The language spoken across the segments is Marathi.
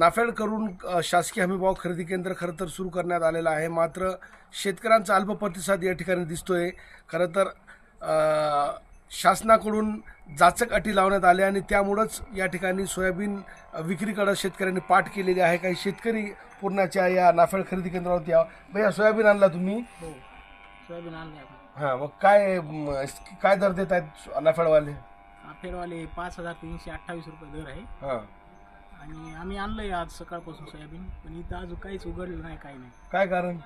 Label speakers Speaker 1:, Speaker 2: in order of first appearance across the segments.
Speaker 1: नाफेड करून शासकीय हमीभाव खरेदी केंद्र खरं तर सुरू करण्यात आलेलं आहे. मात्र शेतकऱ्यांचा अल्प प्रतिसाद या ठिकाणी दिसतोय. खरं तर शासनाकडून जाचक अटी लावण्यात आल्या आणि त्यामुळंच या ठिकाणी सोयाबीन विक्रीकडे शेतकऱ्यांनी पाठ केलेली आहे. काही शेतकरी पूर्णाच्या या नाफेड खरेदी केंद्रावरती या भैया सोयाबीन आणला तुम्ही?
Speaker 2: हो. सोयाबीन आणले
Speaker 1: हां मग काय काय दर देत आहेत नाफेडवाले
Speaker 2: फेरवाले पाच हजार तीनशे अठ्ठावीस रुपये दर आहे.
Speaker 1: हां.
Speaker 2: आणि आम्ही आणलंय आज सकाळपासून सोयाबीन पण इथं अजून काहीच उघडलं नाही काही नाही.
Speaker 1: काय कारण?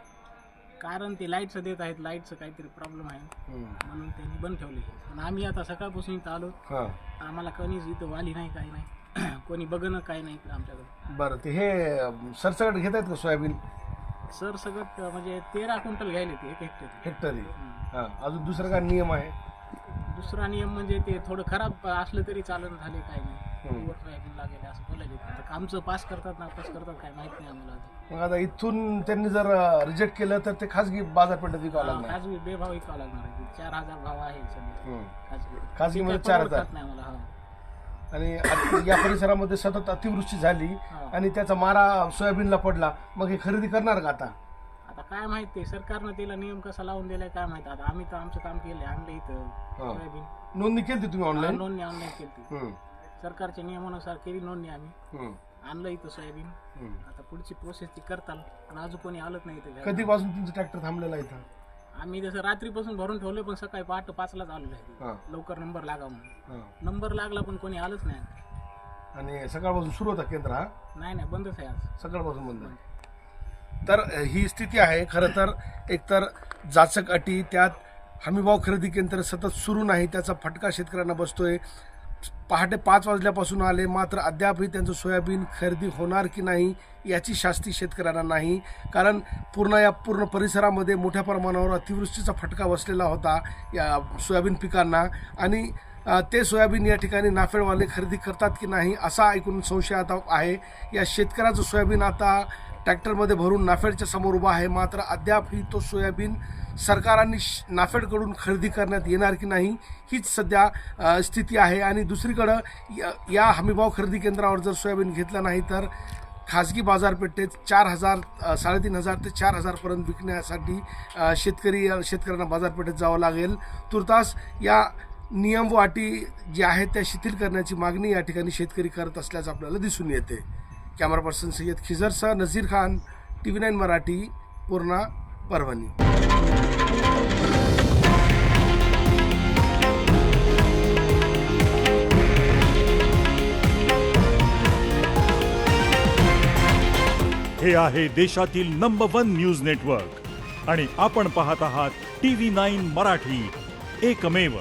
Speaker 2: कारण ते लाईटचं देत आहेत लाईटचं काहीतरी प्रॉब्लेम आहे. म्हणून त्यांनी बंद ठेवले. पण आम्ही आता सकाळपासून इथं आलो.
Speaker 1: हां.
Speaker 2: आम्हाला कोणीच इथं वाली नाही काही नाही. कोणी बघणं काही नाही आमच्याकडे.
Speaker 1: बरं ते हे अं, सरसकट घेत आहेत का सोयाबीन?
Speaker 2: सर सगळं म्हणजे तेरा क्विंटल घ्यायले ते एक हेक्टर
Speaker 1: हेक्टरी हां. अजून दुसरा काय नियम आहे?
Speaker 2: दुसरा नियम म्हणजे ते थोडं खराब असलं तरी चालन झाले काही नाही.
Speaker 1: हम्म.
Speaker 2: असं आता आमचं पास करतात नापास करतात काय माहीत नाही आम्हाला.
Speaker 1: मग आता इथून त्यांनी जर रिजेक्ट केलं तर ते खाजगी बाजारपेठेत विकावं
Speaker 2: हा,
Speaker 1: लागणार
Speaker 2: खाजगी बेभाव विकावं लागणार आहे चार हजार भाव आहे सध्या
Speaker 1: हं.
Speaker 2: खाजगी
Speaker 1: खाजगीमध्ये
Speaker 2: ते
Speaker 1: चार हजार.
Speaker 2: नाही हा.
Speaker 1: आणि आता या परिसरामध्ये सतत अतिवृष्टी झाली
Speaker 2: हा.
Speaker 1: आणि त्याचा मारा सोयाबीनला पडला मग हे खरेदी करणार का आता
Speaker 2: आता काय माहीत ते सरकारनं त्याला नियम कसा लावून दिलाय काय माहीत आता आम्ही तर आमचं काम केलंय आणलं इथं
Speaker 1: हा.
Speaker 2: सोयाबीन
Speaker 1: नोंदणी केली तुम्ही ऑनलाईन
Speaker 2: नोंदणी ऑनलाईन केली सरकारच्या नियमानुसार केली नोंदणी आम्ही. आणलं इथं सोयाबीन. आता पुढची प्रोसेस ती करताल. पण अजून कोणी आलंच नाही इथं घ्यायला.
Speaker 1: कधीपासून तुमचं ट्रॅक्टर थांबलेला आहे इथं?
Speaker 2: आम्ही जसं रात्रीपासून भरून ठेवलं पण सकाळी पहाटे पाचलाच आलेलो आहे.
Speaker 1: हां.
Speaker 2: लवकर नंबर लागा म्हणून.
Speaker 1: हां.
Speaker 2: नंबर लागला पण कोणी आलंच नाही.
Speaker 1: आणि सकाळपासून सुरू होता केंद्र हा?
Speaker 2: नाही नाही बंदच आहे आज.
Speaker 1: सकाळपासून बंद आहे. तर अ, ही स्थिती आहे. खरं तर एकतर जाचक अटी त्यात हमीभाव खरेदी केंद्र सतत सुरू नाही त्याचा फटका शेतकऱ्यांना बसतोय. पहाटे पाच वाजल्यापासून आले. मात्र अद्यापही त्यांचं सोयाबीन खरेदी होणार की नाही याची शास्ती शेतकऱ्यांना नाही. कारण पूर्ण या पूर्ण परिसरामध्ये मोठ्या प्रमाणावर अतिवृष्टीचा फटका बसलेला होता या सोयाबीन पिकांना. आणि ते सोयाबीन या ठिकाणी नाफेडवाले खरेदी करतात की नाही असा ऐकून संशय आता आहे. या शेतकऱ्याचं सोयाबीन आता ट्रॅक्टरमध्ये भरून नाफेडच्या समोर उभा आहे. मात्र अद्यापही तो सोयाबीन सरकारांनी नाफेडकडून खरेदी करण्यात येणार की नाही हीच सध्या स्थिती आहे. आणि दुसरीकडं या- या हमीभाव खरेदी केंद्रावर जर सोयाबीन घेतलं नाही तर खाजगी बाजारपेठेत चार हजार साडेतीन हजार ते चार हजारपर्यंत विकण्यासाठी शेतकरी शेतकऱ्यांना बाजारपेठेत जावं लागेल. तुर्तास या नियम व अटी ज्या आहेत त्या शिथिल करण्याची मागणी या ठिकाणी शेतकरी करत असल्याचं आपल्याला दिसून येते. Camera person Sayyad खिजरसह Nazir Khan T V nine Marathi Purna Parbhani.
Speaker 3: हे आहे देशातील नंबर वन न्यूज नेटवर्क आणि आपण पाहत आहात टी व्ही नाईन मराठी. एकमेव